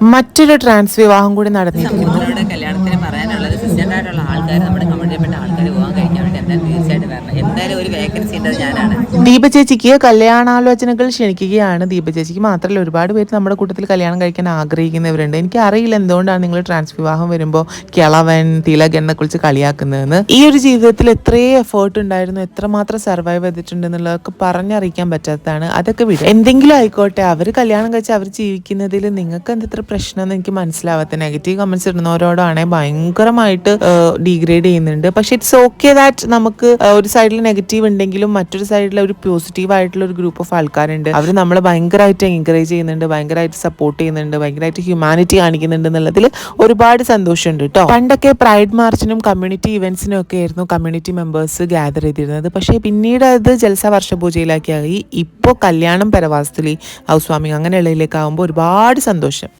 മറ്റൊരു ട്രാൻസ് വിവാഹം കൂടി നടന്നിരിക്കുന്നു. കല്യാണത്തിന് പറയാനുള്ളത് സിസ്റ്റന്റായിട്ടുള്ള ആൾക്കാർ നമ്മുടെ എന്തായാലും ഒരു വേക്കൻസി ഉണ്ട് ഞാനാണ്. ദീപ ചേച്ചിക്ക് കല്യാണാലോചനകൾ ക്ഷണിക്കുകയാണ്. ദീപചേച്ചിക്ക് മാത്രമല്ല ഒരുപാട് പേര് നമ്മുടെ കൂട്ടത്തിൽ കല്യാണം കഴിക്കാൻ ആഗ്രഹിക്കുന്നവരുണ്ട്. എനിക്ക് അറിയില്ല എന്തുകൊണ്ടാണ് നിങ്ങൾ ട്രാൻസ് വിവാഹം വരുമ്പോൾ കിളവൻ തിലകൻ എന്നെ കുറിച്ച് കളിയാക്കുന്നതെന്ന്. ഈ ഒരു ജീവിതത്തിൽ എത്രയും എഫേർട്ട് ഉണ്ടായിരുന്നു എത്രമാത്രം സർവൈവ് ചെയ്തിട്ടുണ്ട് എന്നുള്ളതൊക്കെ പറഞ്ഞറിയിക്കാൻ പറ്റാത്തതാണ്. അതൊക്കെ വിടും. എന്തെങ്കിലും ആയിക്കോട്ടെ അവർ കല്യാണം കഴിച്ച് അവർ ജീവിക്കുന്നതിൽ നിങ്ങൾക്ക് എന്തെത്ര പ്രശ്നം എന്ന് എനിക്ക് മനസ്സിലാവാത്ത. നെഗറ്റീവ് കമന്റ്സ് ഇടുന്നവരോടാണെങ്കിൽ ഭയങ്കരമായിട്ട് ഡീഗ്രേഡ് ചെയ്യുന്നുണ്ട്. പക്ഷെ ഇറ്റ്സ് ഓക്കെ ദാറ്റ് നമുക്ക് ഒരു ഒരു സൈഡിൽ നെഗറ്റീവ് ഉണ്ടെങ്കിലും മറ്റൊരു സൈഡിൽ ഒരു പോസിറ്റീവ് ആയിട്ടുള്ള ഒരു ഗ്രൂപ്പ് ഓഫ് ആൾക്കാരുണ്ട്. അവർ നമ്മളെ ഭയങ്കരമായിട്ട് എൻകറേജ് ചെയ്യുന്നുണ്ട് ഭയങ്കരമായിട്ട് സപ്പോർട്ട് ചെയ്യുന്നുണ്ട് ഭയങ്കരമായിട്ട് ഹ്യൂമാനിറ്റി കാണിക്കുന്നുണ്ട് എന്നുള്ളതിൽ ഒരുപാട് സന്തോഷമുണ്ട് കേട്ടോ പണ്ടൊക്കെ പ്രൈഡ് മാർച്ചിനും കമ്മ്യൂണിറ്റി ഇവന്റ്സിനും ഒക്കെ ആയിരുന്നു കമ്മ്യൂണിറ്റി മെമ്പേഴ്സ് ഗ്യാദർ ചെയ്തിരുന്നത്. പക്ഷേ പിന്നീട് അത് ജൽസ വർഷപൂജയിലാക്കിയായി ഇപ്പോൾ കല്യാണം പരവാസത്തിൽ ഹൗസ് വാമിങ് അങ്ങനെയുള്ളതിലേക്ക് ആകുമ്പോൾ ഒരുപാട് സന്തോഷം.